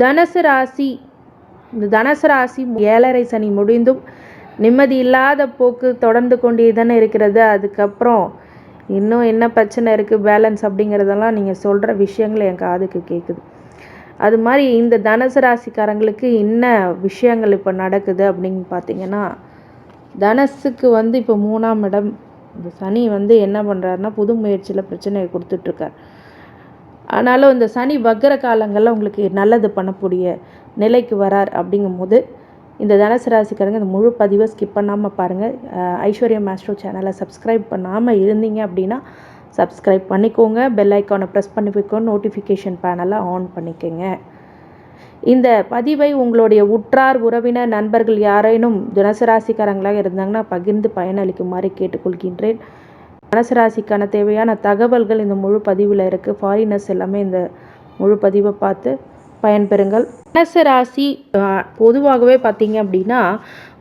தனுசு ராசி இந்த தனுசு ராசி ஏழரை சனி முடிந்தும் நிம்மதி இல்லாத போக்கு தொடர்ந்து கொண்டே தானே இருக்கிறது. அதுக்கப்புறம் இன்னும் என்ன பிரச்சனை இருக்குது பேலன்ஸ் அப்படிங்கிறதெல்லாம் நீங்கள் சொல்கிற விஷயங்கள் என் காதுக்கு கேட்குது அது மாதிரி இந்த தனுசு ராசிக்காரங்களுக்கு என்ன விஷயங்கள் இப்போ நடக்குது அப்படின்னு பார்த்தீங்கன்னா தனசுக்கு வந்து இப்போ மூணாம் இடம் இந்த சனி வந்து என்ன பண்ணுறாருன்னா புது முயற்சியில் பிரச்சனையை கொடுத்துட்ருக்கார் ஆனாலும் இந்த சனி வக்கர காலங்களில் உங்களுக்கு நல்லது பண்ணக்கூடிய நிலைக்கு வரார் அப்படிங்கும்போது இந்த தனுசு ராசிக்காரங்க இந்த முழு பதிவை ஸ்கிப் பண்ணாமல் பாருங்கள் ஐஸ்வர்யா மாஸ்ட்ரோ சேனலை சப்ஸ்கிரைப் பண்ணாமல் இருந்தீங்க அப்படின்னா சப்ஸ்கிரைப் பண்ணிக்கோங்க. பெல் ஐக்கானை ப்ரெஸ் பண்ணிக்கோ நோட்டிஃபிகேஷன் பேனலை ஆன் பண்ணிக்கோங்க. இந்த பதிவை உங்களுடைய உற்றார் உறவினர் நண்பர்கள் யாரேனும் தனுசு ராசிக்காரங்களாக இருந்தாங்கன்னா பகிர்ந்து பயனளிக்குமாறு கேட்டுக்கொள்கின்றேன். மனசு ராசிக்கான தேவையான தகவல்கள் இந்த முழு பதிவில் இருக்குது ஃபாரினர்ஸ் எல்லாமே இந்த முழு பதிவை பார்த்து பயன்பெறுங்கள். மனசு ராசி பொதுவாகவே பார்த்தீங்க அப்படின்னா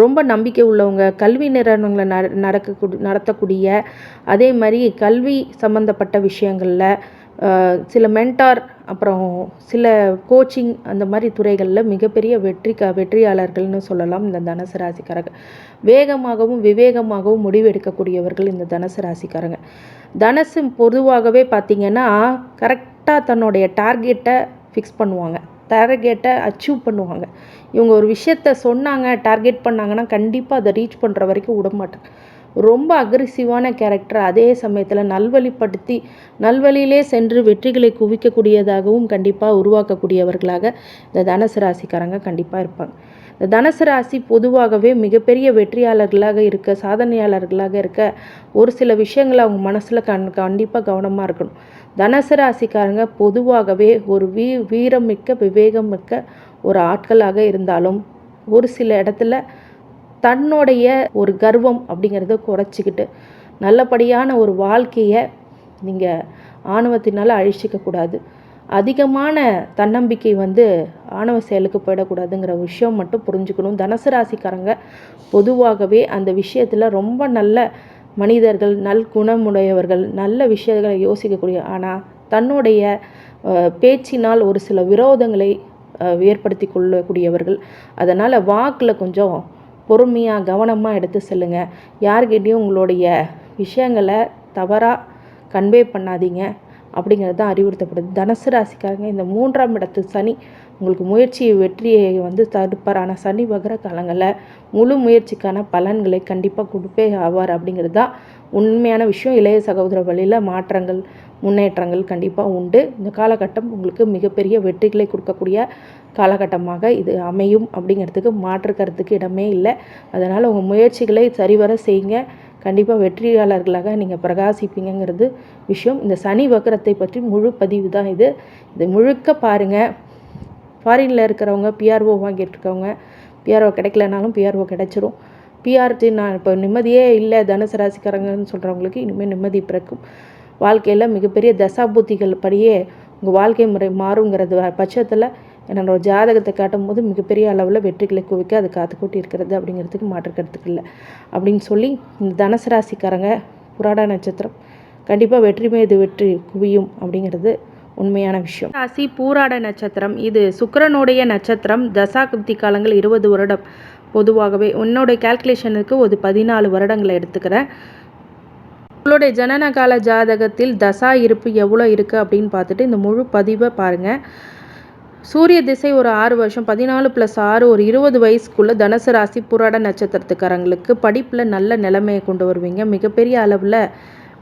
ரொம்ப நம்பிக்கை உள்ளவங்க கல்வி நிறுவனங்களை நடக்க நடக்கக்கூடிய நடத்தக்கூடிய அதே மாதிரி கல்வி சம்மந்தப்பட்ட விஷயங்களில் சில மென்டார் அப்புறம் சில கோச்சிங் அந்த மாதிரி துறைகளில் மிகப்பெரிய வெற்றி க வெற்றியாளர்கள்னு சொல்லலாம் இந்த தனுசு ராசிக்காரங்க. வேகமாகவும் விவேகமாகவும் முடிவெடுக்கக்கூடியவர்கள் இந்த தனுசு ராசிக்காரங்க. தனுசு பொதுவாகவே பார்த்திங்கன்னா கரெக்டாக தன்னுடைய டார்கெட்டை ஃபிக்ஸ் பண்ணுவாங்க. டார்கெட்டை அச்சீவ் பண்ணுவாங்க. இவங்க ஒரு விஷயத்த சொன்னாங்க டார்கெட் பண்ணாங்கன்னா கண்டிப்பாக அதை ரீச் பண்ணுற வரைக்கும் விட மாட்டாங்க ரொம்ப அக்ரெசிவான கேரக்டர் அதே சமயத்தில் நல்வழிப்படுத்தி நல்வழியிலே சென்று வெற்றிகளை குவிக்கக்கூடியதாகவும் கண்டிப்பாக உருவாக்கக்கூடியவர்களாக இந்த தனுசு ராசிக்காரங்க கண்டிப்பாக இருப்பாங்க. இந்த தனுசு ராசி பொதுவாகவே மிகப்பெரிய வெற்றியாளர்களாக இருக்க சாதனையாளர்களாக இருக்க ஒரு சில விஷயங்களை அவங்க மனசில் கண் கண்டிப்பாக கவனமாக இருக்கணும். தனுசு ராசிக்காரங்க பொதுவாகவே ஒரு வீ வீரமிக்க விவேகம் மிக்க ஒரு ஆட்களாக இருந்தாலும் ஒரு சில இடத்துல தன்னுடைய ஒரு கர்வம் அப்படிங்கிறத குறைச்சிக்கிட்டு நல்லபடியான ஒரு வாழ்க்கையை நீங்கள் ஆணவத்தினால் அழிச்சிக்க கூடாது. அதிகமான தன்னம்பிக்கை வந்து ஆணவ செயலுக்கு போயிடக்கூடாதுங்கிற விஷயம் மட்டும் புரிஞ்சுக்கணும். தனுசு ராசிக்காரங்க பொதுவாகவே அந்த விஷயத்தில் ரொம்ப நல்ல மனிதர்கள் நல் குணமுடையவர்கள் நல்ல விஷயங்களை யோசிக்கக்கூடிய ஆனால் தன்னுடைய பேச்சினால் ஒரு சில விரோதங்களை ஏற்படுத்தி கொள்ளக்கூடியவர்கள். அதனால் வாக்கில் கொஞ்சம் பொறுமையாக கவனமாக எடுத்து செல்லுங்க. யார்கிட்டயும் உங்களுடைய விஷயங்களை தவறாக கன்வே பண்ணாதீங்க. அப்படிங்கிறது தான் அறிவுறுத்தப்படுது. தனுசு ராசிக்காரங்க இந்த மூன்றாம் இடத்து சனி உங்களுக்கு முயற்சி வெற்றியை வந்து தடுப்பார். ஆனால் சனி வகர காலங்களில் முழு முயற்சிக்கான பலன்களை கண்டிப்பாக கொடுப்பே ஆவார் அப்படிங்கிறது தான் உண்மையான விஷயம் இளைய சகோதர வழியில் மாற்றங்கள் முன்னேற்றங்கள் கண்டிப்பாக உண்டு. இந்த காலகட்டம் உங்களுக்கு மிகப்பெரிய வெற்றிகளை கொடுக்கக்கூடிய காலகட்டமாக இது அமையும் அப்படிங்கிறதுக்கு மாற்று கருத்துக்கு இடமே இல்லை. அதனால் உங்கள் முயற்சிகளை சரிவர செய்யுங்க. கண்டிப்பாக வெற்றியாளர்களாக நீங்கள் பிரகாசிப்பீங்கிறது விஷயம். இந்த சனி வக்கரத்தை பற்றி முழு பதிவு தான் இது. இது முழுக்க பாருங்கள் ஃபாரினில் இருக்கிறவங்க பிஆர்ஓ வாங்கிட்டு இருக்கவங்க பிஆர்ஓ கிடைக்கலனாலும் பிஆர்ஓ கிடைச்சிரும். பிஆர்டி நான் இப்போ நிம்மதியே இல்லை தனுசு ராசிக்காரங்கன்னு சொல்கிறவங்களுக்கு இனிமேல் நிம்மதி பிறக்கும். வாழ்க்கையில் மிகப்பெரிய தசாபூத்திகள் படியே உங்கள் வாழ்க்கை முறை மாறுங்கிறது பட்சத்தில் என்னோட ஜாதகத்தை காட்டும் போது மிகப்பெரிய அளவில் வெற்றிகளை குவிக்க அது காத்துக்கூட்டி இருக்கிறது அப்படிங்கிறதுக்கு மாற்று இல்லை. அப்படின்னு சொல்லி இந்த தனுசு ராசிக்காரங்க புராடா நட்சத்திரம் கண்டிப்பாக வெற்றி மீது வெற்றி குவியும் அப்படிங்கிறது உண்மையான விஷயம். ராசி பூராட நட்சத்திரம். இது சுக்கரனுடைய நட்சத்திரம். தசா குப்தி காலங்கள் இருபது வருடம். பொதுவாகவே உன்னோட கால்குலேஷனுக்கு ஒரு பதினாலு வருடங்களை எடுத்துக்கிறேன். உங்களுடைய ஜனன கால ஜாதகத்தில் தசா இருப்பு எவ்வளோ இருக்குது அப்படின்னு பார்த்துட்டு இந்த முழு பதிவை பாருங்கள் சூரிய திசை ஒரு ஆறு வருஷம் பதினாலு ப்ளஸ் ஆறு ஒரு இருபது வயசுக்குள்ளே தனுசு ராசி புராட நட்சத்திரத்துக்காரங்களுக்கு படிப்பில் நல்ல நிலைமையை கொண்டு வருவீங்க. மிகப்பெரிய அளவில்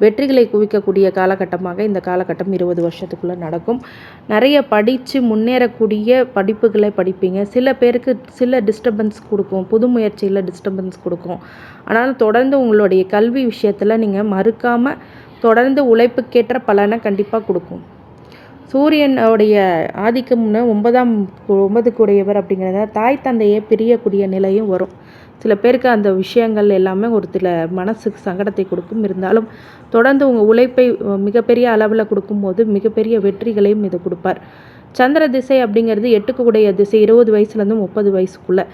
வெற்றிகளை குவிக்கக்கூடிய காலகட்டமாக இந்த காலகட்டம் இருபது வருஷத்துக்குள்ளே நடக்கும். நிறைய படித்து முன்னேறக்கூடிய படிப்புகளை படிப்பீங்க. சில பேருக்கு சில டிஸ்டர்பன்ஸ் கொடுக்கும். புது முயற்சியில் டிஸ்டர்பன்ஸ் கொடுக்கும். ஆனால் தொடர்ந்து உங்களுடைய கல்வி விஷயத்தில் நீங்கள் மறுக்காமல் தொடர்ந்து உழைப்புக்கேற்ற பலனை கண்டிப்பாக கொடுக்கும். சூரியனுடைய ஆதிக்கம்னு ஒன்பதாம் ஒன்பதுக்குடையவர் அப்படிங்கிறத தாய் தந்தையை பிரியக்கூடிய நிலையும் வரும். சில பேருக்கு அந்த விஷயங்கள் எல்லாமே ஒரு சில மனசுக்கு சங்கடத்தை கொடுக்கும். இருந்தாலும் தொடர்ந்து உங்கள் உழைப்பை மிகப்பெரிய அளவில் கொடுக்கும்போது மிகப்பெரிய வெற்றிகளையும் இது கொடுப்பார். சந்திர திசை அப்படிங்கிறது எட்டுக்கு உடைய திசை இருபது வயசுலேருந்து முப்பது வயசுக்குள்ளே.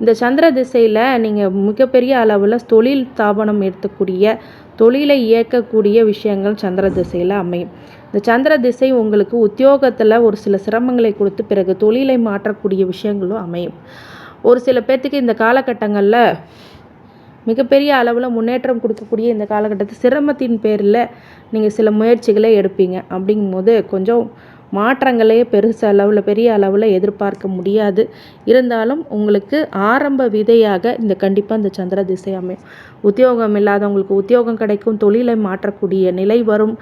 இந்த சந்திர திசையில் நீங்கள் மிகப்பெரிய அளவில் தொழில் ஸ்தாபனம் எடுத்தக்கூடிய தொழிலை இயக்கக்கூடிய விஷயங்கள் சந்திர திசையில் அமையும். இந்த சந்திர திசை உங்களுக்கு உத்தியோகத்தில் ஒரு சில சிரமங்களை கொடுத்து பிறகு தொழிலை மாற்றக்கூடிய விஷயங்களும் அமையும். ஒரு சில பேர்த்துக்கு இந்த காலகட்டங்களில் மிகப்பெரிய அளவில் முன்னேற்றம் கொடுக்கக்கூடிய இந்த காலகட்டத்தில் சிரமத்தின் பேரில் நீங்கள் சில முயற்சிகளை எடுப்பீங்க. அப்படிங்கும்போது கொஞ்சம் மாற்றங்களே பெருசு அளவில் பெரிய அளவில் எதிர்பார்க்க முடியாது. இருந்தாலும் உங்களுக்கு ஆரம்ப விதையாக இந்த கண்டிப்பாக இந்த சந்திர திசை அமையும். உத்தியோகம் இல்லாதவங்களுக்கு உத்தியோகம் கிடைக்கும் தொழிலை மாற்றக்கூடிய நிலை வரும்.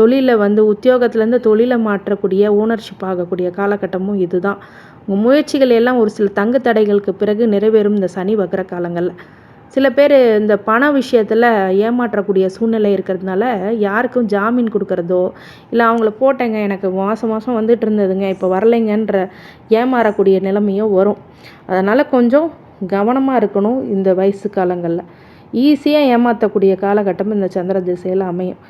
தொழிலை வந்து உத்தியோகத்துலேருந்து தொழிலை மாற்றக்கூடிய ஓனர்ஷிப் ஆகக்கூடிய காலகட்டமும் இதுதான். உங்கள் முயற்சிகள் எல்லாம் ஒரு சில தங்கு தடைகளுக்கு பிறகு நிறைவேறும் இந்த சனி வக்கர காலங்களில். சில பேர் இந்த பண விஷயத்தில் ஏமாற்றக்கூடிய சூழ்நிலை இருக்கிறதுனால யாருக்கும் ஜாமீன் கொடுக்குறதோ இல்லை அவங்கள போட்டேங்க எனக்கு மாதம் மாதம் வந்துட்டு இருந்ததுங்க இப்போ வரலைங்கன்ற ஏமாறக்கூடிய நிலைமையும் வரும். அதனால் கொஞ்சம் கவனமாக இருக்கணும் இந்த வயசு காலங்களில். ஈஸியாக ஏமாற்றக்கூடிய காலகட்டம் இந்த சந்திர திசையில் அமையும்.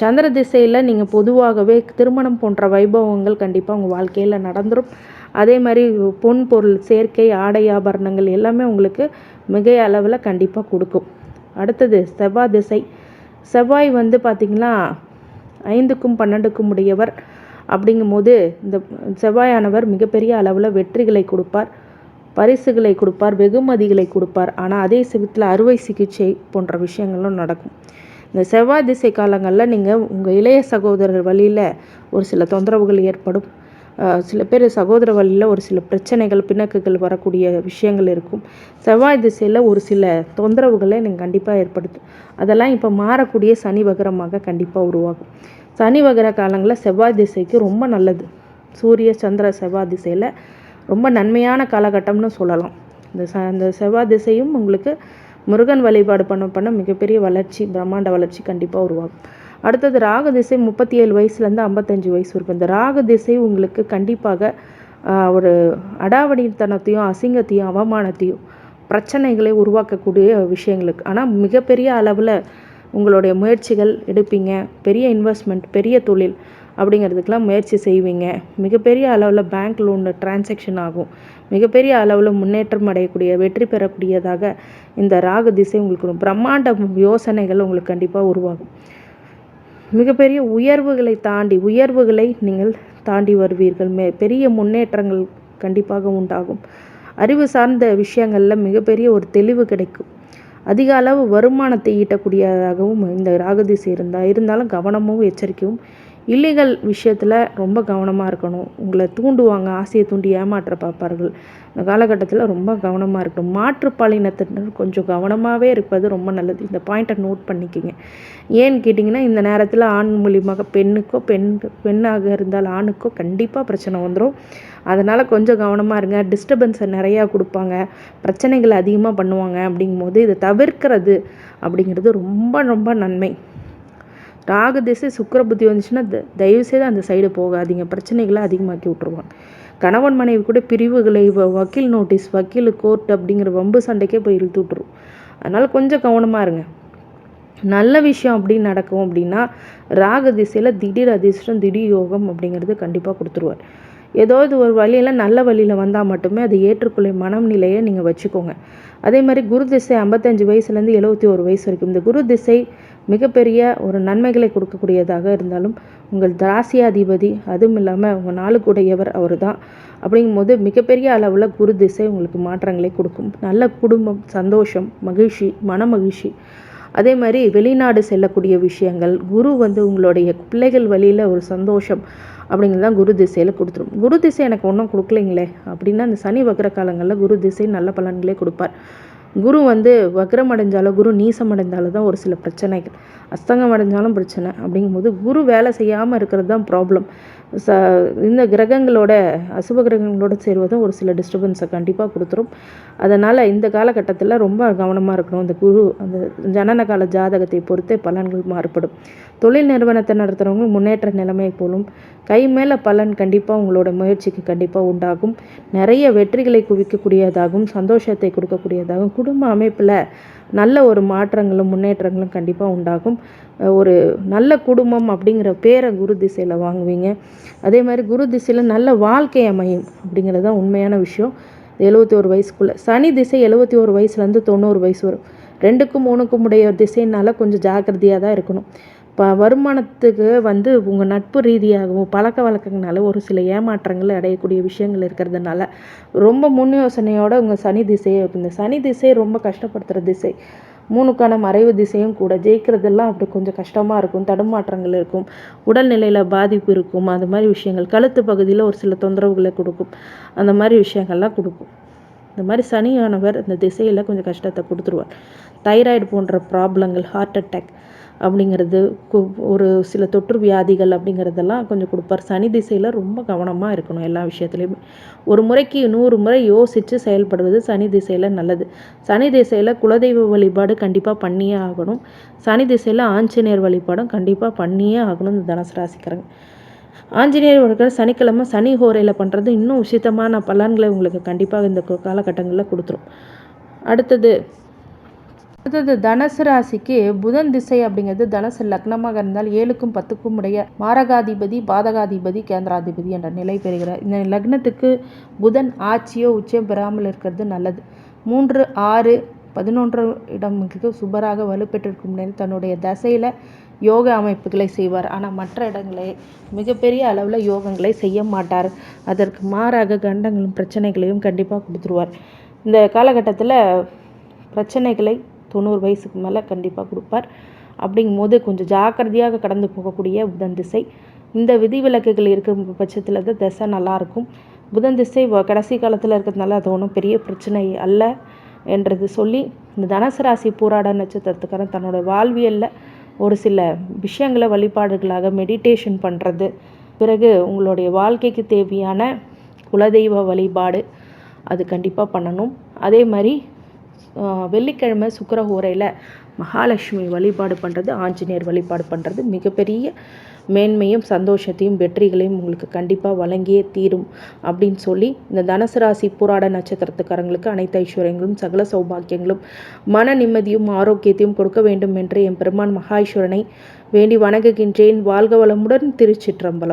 சந்திர திசையில் நீங்கள் பொதுவாகவே திருமணம் போன்ற வைபவங்கள் கண்டிப்பாக உங்கள் வாழ்க்கையில் நடந்துடும் அதே மாதிரி பொன் பொருள் சேர்க்கை ஆடை ஆபரணங்கள் எல்லாமே உங்களுக்கு மிக அளவில் கண்டிப்பாக கொடுக்கும். அடுத்தது செவ்வாய் திசை. செவ்வாய் வந்து பார்த்திங்கன்னா ஐந்துக்கும் பன்னெண்டுக்கும் உடையவர். அப்படிங்கும்போது இந்த செவ்வாயானவர் மிகப்பெரிய அளவில் வெற்றிகளை கொடுப்பார் பரிசுகளை கொடுப்பார் வெகுமதிகளை கொடுப்பார். ஆனால் அதே சமயத்தில் அறுவை சிகிச்சை போன்ற விஷயங்களும் நடக்கும். இந்த செவ்வாய் திசை காலங்களில் நீங்கள் உங்கள் இளைய சகோதரர் வழியில் ஒரு சில தொந்தரவுகள் ஏற்படும். சில பேர் சகோதர வழியில் ஒரு சில பிரச்சனைகள் பிணக்குகள் வரக்கூடிய விஷயங்கள் இருக்கும். செவ்வாய் திசையில் ஒரு சில தொந்தரவுகளை நீங்கள் கண்டிப்பாக ஏற்படுத்தும் அதெல்லாம் இப்போ மாறக்கூடிய சனி வகரமாக கண்டிப்பாக உருவாகும். சனி வகர காலங்களில் செவ்வாய் திசைக்கு ரொம்ப நல்லது. சூரிய சந்திர செவ்வாய் திசையில் ரொம்ப நன்மையான காலகட்டம்னு சொல்லலாம். இந்த ச இந்த செவ்வாய் திசையும் உங்களுக்கு முருகன் வழிபாடு பண்ண பண்ண மிகப்பெரிய வளர்ச்சி பிரம்மாண்ட வளர்ச்சி கண்டிப்பாக உருவாகும். அடுத்தது ராக திசை முப்பத்தி ஏழு வயசுலேருந்து ஐம்பத்தஞ்சு வயசு இருக்கும் இந்த ராக திசை உங்களுக்கு கண்டிப்பாக ஒரு அடாவடித்தனத்தையும் அசிங்கத்தையும் அவமானத்தையும் பிரச்சனைகளை உருவாக்கக்கூடிய விஷயங்களுக்கு. ஆனால் மிகப்பெரிய அளவில் உங்களுடைய முயற்சிகள் எடுப்பீங்க. பெரிய இன்வெஸ்ட்மெண்ட் பெரிய தொழில் அப்படிங்கிறதுக்கெலாம் முயற்சி செய்வீங்க. மிகப்பெரிய அளவில் பேங்க் லோன் டிரான்சாக்ஷன் ஆகும். மிகப்பெரிய அளவில் முன்னேற்றம் அடையக்கூடிய வெற்றி பெறக்கூடியதாக இந்த ராகு திசை உங்களுக்கு பிரம்மாண்ட யோசனைகள் உங்களுக்கு கண்டிப்பாக உருவாகும். மிகப்பெரிய உயர்வுகளை தாண்டி உயர்வுகளை நீங்கள் தாண்டி வருவீர்கள். மே பெரிய முன்னேற்றங்கள் கண்டிப்பாக உண்டாகும். அறிவு சார்ந்த விஷயங்களில் மிகப்பெரிய ஒரு தெளிவு கிடைக்கும். அதிக அளவு வருமானத்தை ஈட்டக்கூடியதாகவும் இந்த ராகதிசை இருந்தால் இருந்தாலும் கவனமும் எச்சரிக்கையும் இல்லீகல் விஷயத்தில் ரொம்ப கவனமாக இருக்கணும். உங்களை தூண்டுவாங்க ஆசையை தூண்டி ஏமாற்ற பார்ப்பார்கள். இந்த காலகட்டத்தில் ரொம்ப கவனமாக இருக்கணும். மாற்றுப்பாலினத்தினர் கொஞ்சம் கவனமாகவே இருப்பது ரொம்ப நல்லது. இந்த பாயிண்ட்டை நோட் பண்ணிக்கிங்க. ஏன்னு கேட்டிங்கன்னா இந்த நேரத்தில் ஆண் மூலியமாக பெண்ணுக்கோ பெண் பெண்ணாக இருந்தால் ஆணுக்கோ கண்டிப்பாக பிரச்சனை வந்துடும் அதனால் கொஞ்சம் கவனமாக இருங்க. டிஸ்டர்பன்ஸை நிறையா கொடுப்பாங்க. பிரச்சனைகளை அதிகமாக பண்ணுவாங்க அப்படிங்கும்போது இதை தவிர்க்கிறது அப்படிங்கிறது ரொம்ப ரொம்ப நன்மை. ராகு திசை சுக்கர புத்தி வந்துச்சுன்னா தயவுசெய்து அந்த சைடு போகாதீங்க. பிரச்சனைகளை அதிகமாக்கி விட்டுருவாங்க கணவன் மனைவி கூட பிரிவுகளை வக்கீல் நோட்டீஸ் வக்கீல் கோர்ட் அப்படிங்கிற வம்பு சண்டைக்கே போய் இழுத்து விட்ருவோம் அதனால் கொஞ்சம் கவனமாக இருங்க. நல்ல விஷயம் அப்படின்னு நடக்கும் அப்படின்னா ராக திசையில் திடீர் அதிர்ஷ்டம் திடீர் யோகம் அப்படிங்கிறது கண்டிப்பாக கொடுத்துருவார். ஏதாவது ஒரு வழியில் நல்ல வழியில் வந்தால் மட்டுமே அது ஏற்றுக்கொள்ளும் மனநிலையை நிலையை நீங்கள் வச்சுக்கோங்க. அதே மாதிரி குரு திசை ஐம்பத்தஞ்சு வயசுலேருந்து எழுபத்தி ஒரு வயசு வரைக்கும். இந்த குரு திசை மிகப்பெரிய ஒரு நன்மைகளை கொடுக்கக்கூடியதாக இருந்தாலும் உங்கள் தாசியாதிபதி அதுவும் இல்லாமல் உங்கள் நாளுக்குடையவர் அவர் தான் அப்படிங்கும்போது மிகப்பெரிய அளவில் குரு திசை உங்களுக்கு மாற்றங்களை கொடுக்கும். நல்ல குடும்பம் சந்தோஷம் மகிழ்ச்சி மன மகிழ்ச்சி. அதே மாதிரி வெளிநாடு செல்லக்கூடிய விஷயங்கள் குரு வந்து உங்களுடைய பிள்ளைகள் வழியில் ஒரு சந்தோஷம் அப்படிங்கிறது தான் குரு திசையில் கொடுத்துரும். குரு திசை எனக்கு ஒன்றும் கொடுக்கலைங்களே அப்படின்னா அந்த சனி வக்ர காலங்களில் குரு திசை நல்ல பலன்களே கொடுப்பார். குரு வந்து வக்ரம் அடைஞ்சாலும் குரு நீசம் அடைந்தாலும் தான் ஒரு சில பிரச்சனைகள். அஸ்தங்கம் அடைஞ்சாலும் பிரச்சனை அப்படிங்கும்போது குரு வேலை செய்யாமல் இருக்கிறது தான் ப்ராப்ளம் ச இந்த கிரகங்களோட அசுப கிரகங்களோட சேருவதும் ஒரு சில டிஸ்டர்பன்ஸை கண்டிப்பாக கொடுத்துரும். அதனால் இந்த காலகட்டத்தில் ரொம்ப கவனமாக இருக்கணும். இந்த குரு அந்த ஜனன கால ஜாதகத்தை பொறுத்தே பலன்கள் மாறுபடும். தொழில் நிறுவனத்தை நடத்துகிறவங்க முன்னேற்ற நிலைமை போலும் கை மேலே பலன் கண்டிப்பாக உங்களோட முயற்சிக்கு கண்டிப்பாக உண்டாகும். நிறைய வெற்றிகளை குவிக்கக்கூடியதாகவும் சந்தோஷத்தை கொடுக்கக்கூடியதாகவும் குடும்ப அமைப்பில் நல்ல ஒரு மாற்றங்களும் முன்னேற்றங்களும் கண்டிப்பாக உண்டாகும். ஒரு நல்ல குடும்பம் அப்படிங்கிற பேரை குரு திசையில் வாங்குவீங்க. அதே மாதிரி குரு திசையில் நல்ல வாழ்க்கை அமையும் அப்படிங்கிறது தான் உண்மையான விஷயம். எழுபத்தி ஒரு வயசுக்குள்ளே. சனி திசை எழுபத்தி ஒரு வயசுலேருந்து தொண்ணூறு வயசு வரும். ரெண்டுக்கும் மூணுக்கும் உடைய திசைனால கொஞ்சம் ஜாக்கிரதையாக தான் இருக்கணும். இப்போ வருமானத்துக்கு வந்து உங்கள் நட்பு ரீதியாகவும் பழக்க வழக்கங்களால ஒரு சில ஏமாற்றங்கள் அடையக்கூடிய விஷயங்கள் இருக்கிறதுனால ரொம்ப முன் யோசனையோட உங்கள் சனி திசையை இந்த சனி திசை ரொம்ப கஷ்டப்படுத்துகிற திசை. மூணுக்கான மறைவு திசையும் கூட ஜெயிக்கிறதெல்லாம் அப்படி கொஞ்சம் கஷ்டமாக இருக்கும் தடுமாற்றங்கள் இருக்கும் உடல்நிலையில் பாதிப்பு இருக்கும் அது மாதிரி விஷயங்கள் கழுத்து பகுதியில் ஒரு சில தொந்தரவுகளை கொடுக்கும் அந்த மாதிரி விஷயங்கள்லாம் கொடுக்கும். இந்த மாதிரி சனியானவர் இந்த திசையில் கொஞ்சம் கஷ்டத்தை கொடுத்துருவார். தைராய்டு போன்ற ப்ராப்ளங்கள் ஹார்ட் அட்டாக் அப்படிங்கிறது ஒரு சில தொற்று வியாதிகள் அப்படிங்கிறதெல்லாம் கொஞ்சம் கொடுப்பார். சனி திசையில் ரொம்ப கவனமாக இருக்கணும் எல்லா விஷயத்துலையுமே. ஒரு முறைக்கு நூறு முறை யோசித்து செயல்படுவது சனி திசையில் நல்லது. சனி திசையில் குலதெய்வ வழிபாடு கண்டிப்பாக பண்ணியே ஆகணும். சனி திசையில் ஆஞ்சநேயர் வழிபாடும் கண்டிப்பாக பண்ணியே ஆகணும் இந்த தனுசு ராசிக்காரங்க. ஆஞ்சநேயர் வழிபாடு சனிக்கிழமை சனி ஹோரையில் பண்ணுறது இன்னும் உசிதமான பலன்களை உங்களுக்கு கண்டிப்பாக இந்த காலகட்டங்களில் கொடுத்துரும். அடுத்தது அடுத்தது தனுசு ராசிக்கு புதன் திசை அப்படிங்கிறது தனுசு லக்னமாக இருந்தால் ஏழுக்கும் பத்துக்கும் உடைய மாரகாதிபதி பாதகாதிபதி கேந்திராதிபதி என்ற நிலை பெறுகிறார். இந்த லக்னத்துக்கு புதன் ஆட்சியோ உச்சம் பெறாமல் இருக்கிறது நல்லது. மூன்று ஆறு பதினொன்று இடங்களுக்கு சுபராக வலுப்பெற்றிருக்கும் நிலையில் தன்னுடைய தசையில் யோக அமைப்புகளை செய்வார். ஆனால் மற்ற இடங்களே மிகப்பெரிய அளவில் யோகங்களை செய்ய மாட்டார். அதற்கு மாறாக கண்டங்களும் பிரச்சனைகளையும் கண்டிப்பாக கொடுத்துருவார். இந்த காலகட்டத்தில் பிரச்சனைகளை தொண்ணூறு வயசுக்கு மேலே கண்டிப்பாக கொடுப்பார். அப்படிங்கும் போது கொஞ்சம் ஜாக்கிரதையாக கடந்து போகக்கூடிய புதன் திசை. இந்த விதிவிலக்குகள் இருக்கிற பட்சத்தில் தான் திசை நல்லாயிருக்கும் புதன் திசை கடைசி காலத்தில் இருக்கிறதுனால அது ஒன்றும் பெரிய பிரச்சனை அல்ல என்றது சொல்லி இந்த தனுசு ராசி பூராட நட்சத்திரத்துக்காரன் தன்னோட வாழ்வியலில் ஒரு சில விஷயங்களை வழிபாடுகளாக மெடிடேஷன் பண்ணுறது பிறகு உங்களுடைய வாழ்க்கைக்கு தேவையான குலதெய்வ வழிபாடு அது கண்டிப்பாக பண்ணணும். அதே மாதிரி வெள்ளிக்கிழமை சுக்கர ஹோரையில் மகாலட்சுமி வழிபாடு பண்ணுறது ஆஞ்சநேயர் வழிபாடு பண்ணுறது மிகப்பெரிய மேன்மையும் சந்தோஷத்தையும் வெற்றிகளையும் உங்களுக்கு கண்டிப்பாக வழங்கியே தீரும் அப்படின்னு சொல்லி இந்த தனுசு ராசி போராட நட்சத்திரத்துக்காரங்களுக்கு அனைத்து ஐஸ்வர்யங்களும் சகல சௌபாக்கியங்களும் மன நிம்மதியும் ஆரோக்கியத்தையும் கொடுக்க வேண்டும் என்று என் பெருமான் மகாஈஸ்வரனை வேண்டி வணங்குகின்றேன். வாழ்க வளமுடன் திருச்சிற்றம்பலம்.